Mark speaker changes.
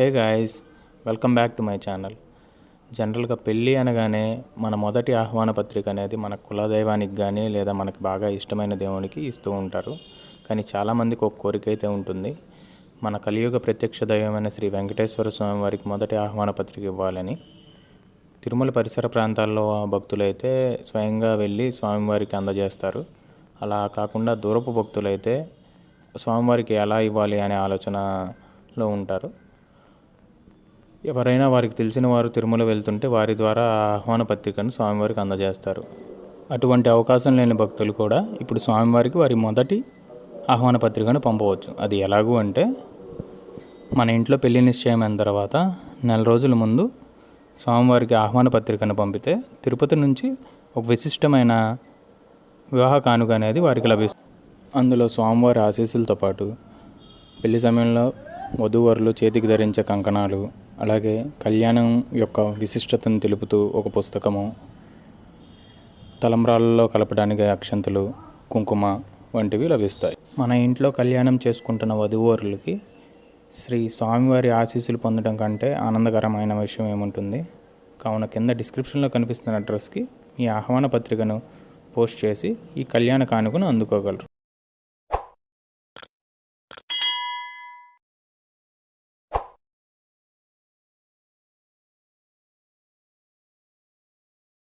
Speaker 1: Hey guys welcome back to my channel. జనరల్గా పెళ్ళి అనగానే మన మొదటి ఆహ్వాన పత్రిక అనేది మన కులదైవానికి కానీ లేదా మనకు బాగా ఇష్టమైన దేవునికి ఇస్తూ ఉంటారు. కానీ చాలామందికి ఒక కోరిక అయితే ఉంటుంది. మన కలియుగ ప్రత్యక్ష దైవమైన శ్రీ వెంకటేశ్వర స్వామి వారికి మొదటి ఆహ్వాన పత్రిక ఇవ్వాలని. తిరుమల పరిసర ప్రాంతాల్లో భక్తులైతే స్వయంగా వెళ్ళి స్వామివారికి అందజేస్తారు. అలా కాకుండా దూరపు భక్తులైతే స్వామివారికి ఎలా ఇవ్వాలి అనే ఆలోచనలో ఉంటారు. ఎవరైనా వారికి తెలిసిన వారు తిరుమల వెళ్తుంటే వారి ద్వారా ఆహ్వాన పత్రికను స్వామివారికి అందజేస్తారు. అటువంటి అవకాశం లేని భక్తులు కూడా ఇప్పుడు స్వామివారికి వారి మొదటి ఆహ్వాన పత్రికను పంపవచ్చు. అది ఎలాగూ అంటే మన ఇంట్లో పెళ్ళి నిశ్చయం అయిన తర్వాత నెల రోజుల ముందు స్వామివారికి ఆహ్వాన పత్రికను పంపితే తిరుపతి నుంచి ఒక విశిష్టమైన వివాహ కానుక అనేది వారికి లభిస్తుంది. అందులో స్వామివారి ఆశీస్సులతో పాటు పెళ్ళి సమయంలో వధూవరులు చేతికి ధరించే కంకణాలు అలాగే కళ్యాణం యొక్క విశిష్టతను తెలుపుతూ ఒక పుస్తకము తలంబ్రాలలో కలపడానికి అక్షంతలు కుంకుమ వంటివి లభిస్తాయి. మన ఇంట్లో కళ్యాణం చేసుకుంటున్న వధూవరులకి శ్రీ స్వామివారి ఆశీస్సులు పొందడం కంటే ఆనందకరమైన విషయం ఏముంటుంది? కావున కింద డిస్క్రిప్షన్లో కనిపిస్తున్న అడ్రస్కి మీ ఆహ్వాన పత్రికను పోస్ట్ చేసి ఈ కళ్యాణ కానుకను అందుకోగలరు.